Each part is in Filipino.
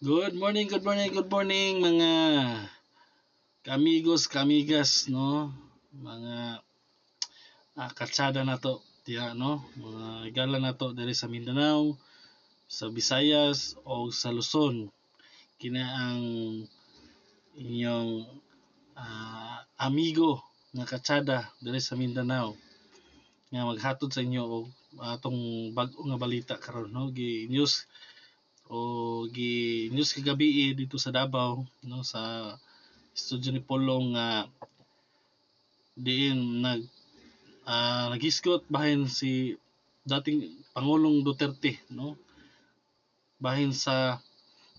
Good morning, good morning, good morning mga kamigos, kamigas, no? Mga ah, katsada na to, diya, no? Mga igala na to diri sa Mindanao, sa Visayas o sa Luzon. Kina ang inyong ah, amigo nga katsada diri sa Mindanao nga maghatod sa inyo og atong bag-o nga balita karon no gi news o gi news kagabi dito sa Davao no sa studio ni Polong nga diin nag ah, nagiskot bahin si dating Pangulong Duterte no? Bahin sa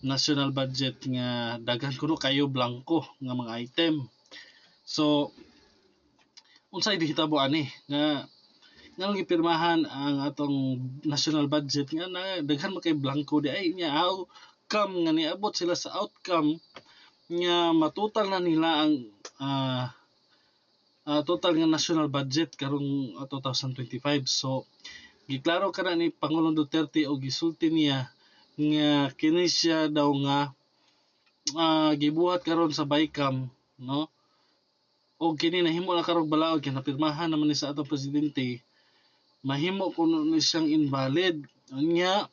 national budget nga daghan kuno kayo blanco nga mga item. So unsay dihitabo ani? Nga nga gipirmahan ang atong national budget nga na daghan man kay blanco di ay nya outcome nga niabot sila sa outcome nga matutal na nila ang ah, ah, total nga national budget karong ah, 2025 so giklaro kana ni Pangulong Duterte o gisulti niya nga kini siya daw nga ah, gibuhat karon sa BICAM no? O kini nahimo na karong balaod kay napirmahan naman ni sa atong presidente mahimo kuno ni siyang invalid. Nya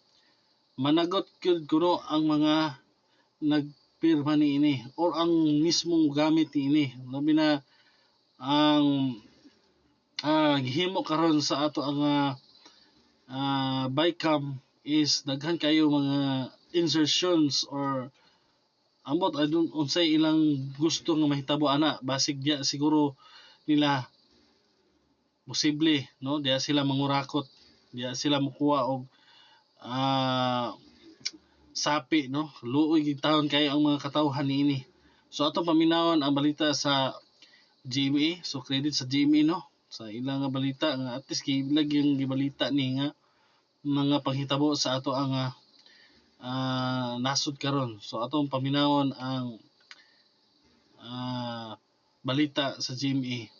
managot gyud kuno ang mga nagpirma niini or ang mismong gamit niini. Labi na ang ah gihimo karon sa ato ang ah, ah, BICAM is daghan kayo mga insertions or ambot I don't unsay ilang gusto nga mahitabo ana. Basig siguro nila posible no? Diya sila mangurakot diya sila mukuha og ah sapi no? Luoy gid taon kayo ang mga katawhan niini. So ato paminawon ang balita sa GMA so credit sa GMA no? Sa ilang nga balita nga at least gilag yung gibalita ni nga mga panghitabo sa ato ang ah, nasud karon. So atong paminawon ang ah, balita sa GMA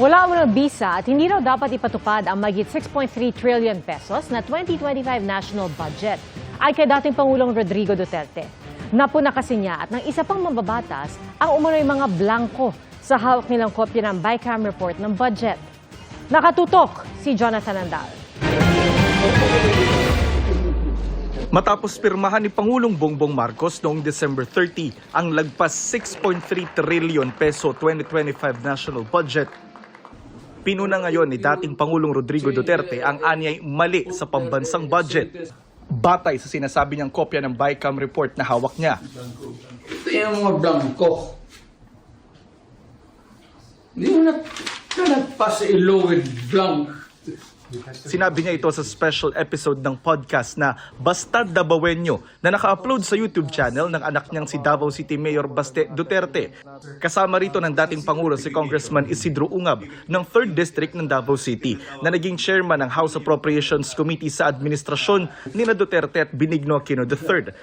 Wala mo ng bisa at hindi raw dapat ipatupad ang magit 6.3 trillion pesos na 2025 national budget ay kay dating Pangulong Rodrigo Duterte. Napuna kasi niya at ng isa pang mababatas ang umano'y mga blanco sa hawak nilang kopya ng BICAM report ng budget. Nakatutok si Jonathan Andal. Matapos pirmahan ni Pangulong Bongbong Marcos noong December 30 ang lagpas 6.3 trillion peso 2025 national budget, pinuna ngayon ni dating Pangulong Rodrigo Duterte ang anyay mali sa pambansang budget. Batay sa sinasabi niyang kopya ng BICAM report na hawak niya. Yung mga blanco. Hindi mo na, na nagpas blank. Sinabi niya ito sa special episode ng podcast na Bastard Dabawenyo na naka-upload sa YouTube channel ng anak niyang si Davao City Mayor Baste Duterte. Kasama rito ng dating Pangulo si Congressman Isidro Ungab ng 3rd District ng Davao City na naging chairman ng House Appropriations Committee sa administrasyon ni na Duterte at Benigno Aquino III.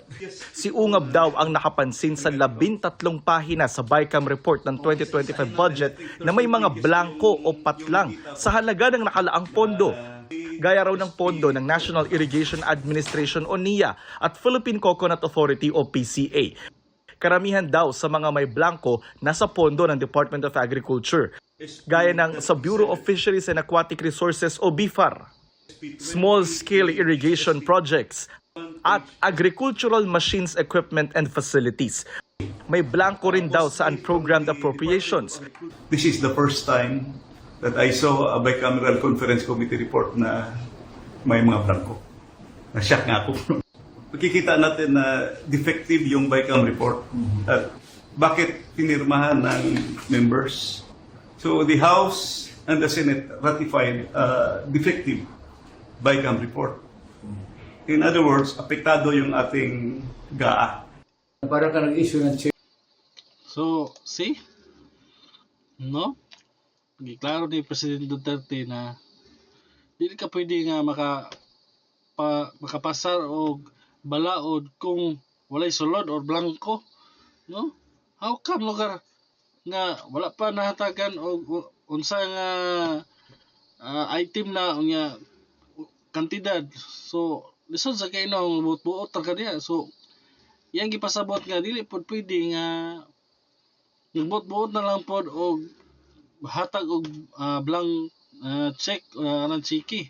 Si Ungab daw ang nakapansin sa labintatlong pahina sa BICAM report ng 2025 budget na may mga blanco o patlang sa halaga ng nakalaang pondo gaya raw ng pondo ng National Irrigation Administration o NIA at Philippine Coconut Authority o PCA. Karamihan daw sa mga may blanco nasa pondo ng Department of Agriculture, gaya ng sa Bureau of Fisheries and Aquatic Resources o BIFAR, small-scale irrigation projects, at agricultural machines, equipment, and facilities. May blanco rin daw sa unprogrammed appropriations This is the first time that I saw a bicameral conference committee report na may mga blanco. Na-shock nga ako. Makikita natin na defective yung BICAM report. At bakit pinirmahan ng members? So the House and the Senate ratified uh, defective BICAM report. In other words, apektado yung ating GAA. Para ka nag-issue ng check. So, see? No? Giklaro ni President Duterte na dili ka pwede nga maka pa, makapasar og balaod kung walay sulod or blanco, no? How come lugar nga wala pa nahatagan og unsa nga ah, item na unya kantidad. So lisod sa kay no buot-buot ra kaniya so yang gipasabot nga dili pod pwede nga buot-buot na lang pod og hatag og ah, blank ah, check o anang chiki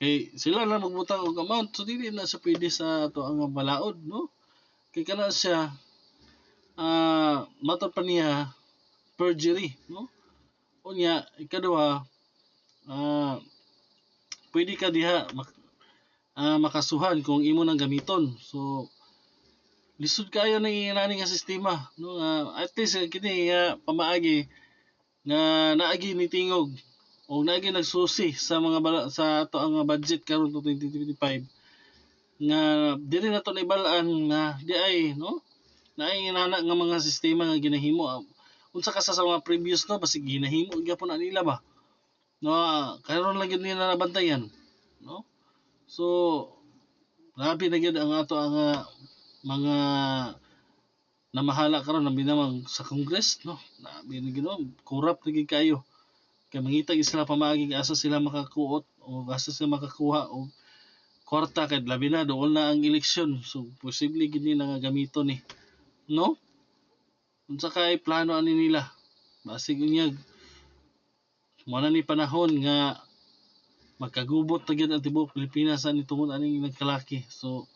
kay sila lang magbutang og amount. So dili na siya pwede sa ato ang balaod no? Kay kana siya ah matod pa niya perjury no? Unya ikaduha ah pwede ka diha mak- ah, makasuhan kung imo nang gamiton. So lisod kayo ng inani nga sistema no? Nga at least kini nga pamaagi nga naagi ni tingog. O naagi nagsusi sa mga sa ato ang budget karon to 2025 nga dili na to naibalaan nga di ay no? Naay inana nga mga sistema nga ginahimo. Ah, unsa ka sa sa mga previous no basig ginahimo gyapon na nila ba? No ah, karon lang gyud nila nabantayan no? So grabe na gyud ang ato ang ah, mga namahala karon nabi namang sa Congress no? Na gino corrupt na kayo. Kay mangita gyud sila pamaagi kay asa sila makakuot o asa sila makakuha o kwarta kay labi na doon na ang eleksyon. So posible gid ni nga gamiton ni no? Unsa kay plano ani nila? Basig unyag mo na ni panahon nga magkagubot na ang tibuok Pilipinas ani tungod aning nagkalaki. So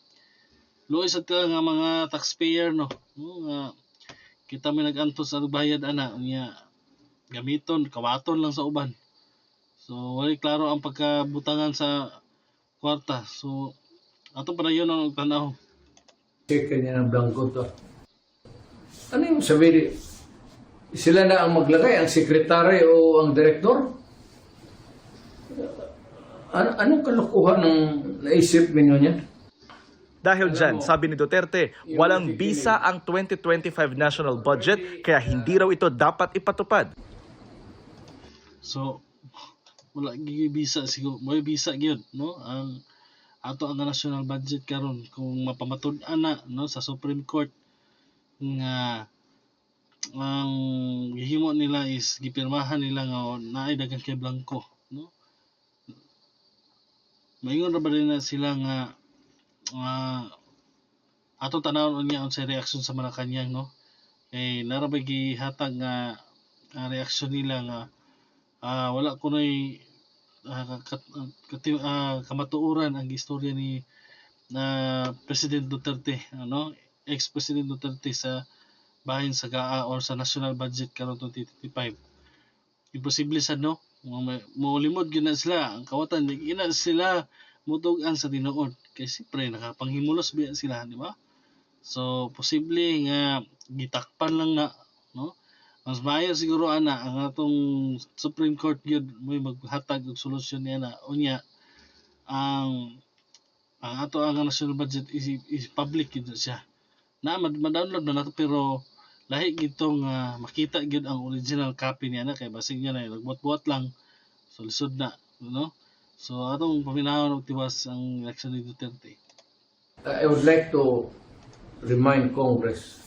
luoy sa ka nga mga taxpayer no, no kita may nagantos sa bayad ana unya gamiton kawaton lang sa uban so wali klaro ang pagkabutangan sa kwarta so ato pa na yun ang tanaw Check niya ng blanco to. Ano yung sabi Sila na ang maglagay, ang sekretary o ang direktor? Ano, anong kalokohan ng naisip ninyo niya? Dahil dyan, sabi ni Duterte, walang bisa ang 2025 national budget kaya hindi raw ito dapat ipatupad. So wala gigi bisa siguro. Mo bisa gyud no? Ang ato ang national budget karon kung mapamatud-an na no? Sa Supreme Court. Nga ang gihimo nila is gipirmahan nila nga naay daghang kay blanco no? Maingon ra ba rin na sila nga nga ato tanawon niya sa reaksyon sa Malacanang no? Kay narabay gihatag nga ang reaksyon nila nga ah wala ko nay ah, kat, kati- ah, kamatuoran ang istorya ni na President Duterte ano? ex-President Duterte sa bahin sa GAA or sa national budget karon 2025 imposible sad no? Maulimod gyud na sila. Ang kawatan ina sila mutugan sa tinuod kay siyempre nakapanghimulos biya sila di ba? So posible nga gitakpan lang na no? Mas maayo siguro ana ang atong Supreme Court gyud mo maghatag og solusyon niya na unya ang ang ato ang national budget is, is public gyud siya. Na mad- ma-download na nato pero lahi gito nga makita gyud ang original copy niya na kay basig niya na nagbuat-buat lang so na no so atong paminahon og tiwas ang election ni Duterte I would like to remind Congress,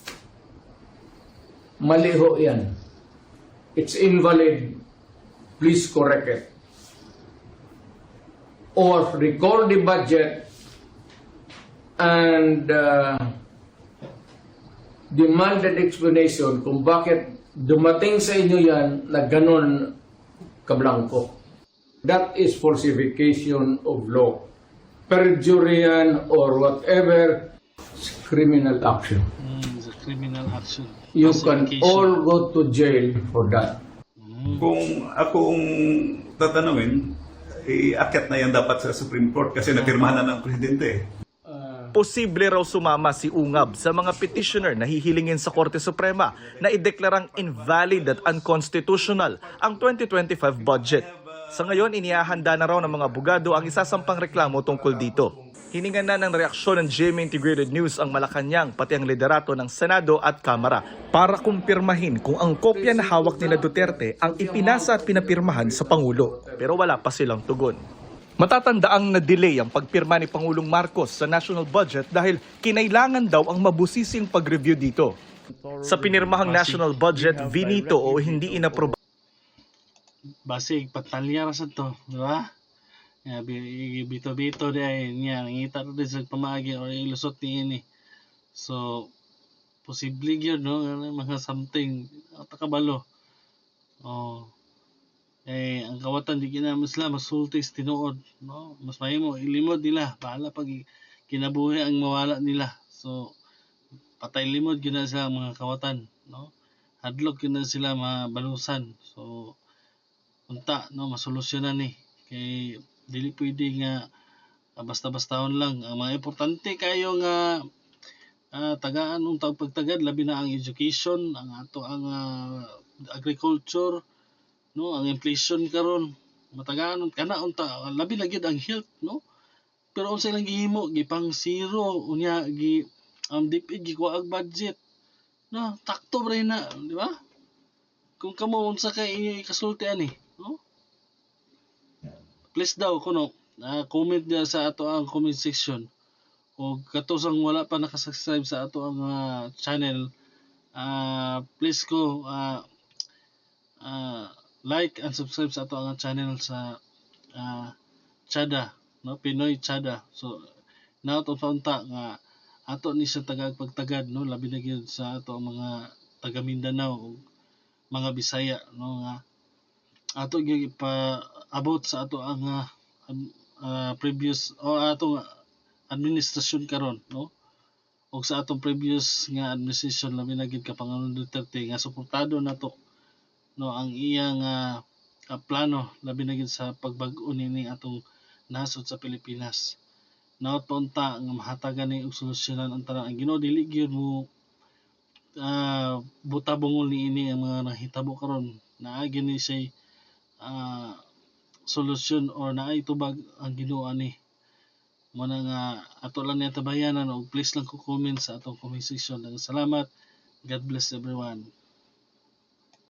mali ho yan. It's invalid. Please correct it. Or record the budget and uh, demand an explanation kung bakit dumating sa inyo yan na ganon kablangko. That is falsification of law. Perjury or whatever is criminal action. mm, the criminal action You can all go to jail for that. Kung akong tatanungin, iakyat na yan dapat sa Supreme Court kasi napirmahan na ng Presidente. Posible raw sumama si Ungab sa mga petitioner na hihilingin sa Korte Suprema na ideklarang invalid at unconstitutional ang 2025 budget. Sa ngayon, inihahanda na raw ng mga abogado ang isasampang reklamo tungkol dito. Hiningan na ng reaksyon ng GMA Integrated News ang Malacanang pati ang liderato ng Senado at Kamara para kumpirmahin kung ang kopya na hawak nila Duterte ang ipinasa at pinapirmahan sa Pangulo. Pero wala pa silang tugon. Matatandaang na-delay ang pagpirma ni Pangulong Marcos sa national budget dahil kinailangan daw ang mabusising pag-review dito. Sa pinirmahang national budget, vinito o hindi inaproba basig patalya ra sa to di ba? Nga bi- bito-bito di ay niya ngita rin sa pamagi or ilusot ni ini. So posible gyud no? Mga something ata kabalo oh eh ang kawatan di gina sila masulti sa tinuod no? Mas mahimo ilimod nila bahala pag kinabuhi ang mawala nila. So patay limod gina sila mga kawatan no? Hadlok gina sila mabalusan so unta no? Masolusyonan ni kay dili pwede nga ah, basta-bastahon lang. Ang mga importante kayo nga ah, tagaan tawag pagtagad labi na ang education ang ato ang ah, agriculture no? Ang inflation karon matagaan kana unta labi na gyud ang health no? Pero unsa lang gihimo? Gipang zero unya gi ang DepEd gikuha ang budget. No? Takto rin na di ba? Kung kamo unsa kay inyo ikasulti ani no please daw kuno ah, comment dia sa ato ang comment section. O katusang wala pa nakasubscribe sa ato ang ah, channel. Ah, please ko ah, ah, like and subscribe sa ato ang channel sa ah, Chada no? Pinoy Chada. So now to unta nga ato ni sa tagag pagtagad no? Labi na gyud sa ato ang mga taga Mindanao mga Bisaya no? Nga ato gyud ipa abot sa ato ang ah, previous o ato nga administrasyon karon no? O sa atong previous nga administration labi na gyud ka Pangulong Duterte nga suportado nato no? Ang iyang ah, ah, plano labi na gyud sa pagbag-o nini atong nasod sa Pilipinas. Naot pa unta nga mahatagan ni og solusyonan ang tanan ang Ginoo dili gyud mo ah buta bungol ni ini ang mga nahitabo karon. Naagi ni say ah, solusyon or naay tubag ang Ginoo ani mo na nga ato lang niya tabayanan og please lang ko comment sa atong comment section salamat. God bless everyone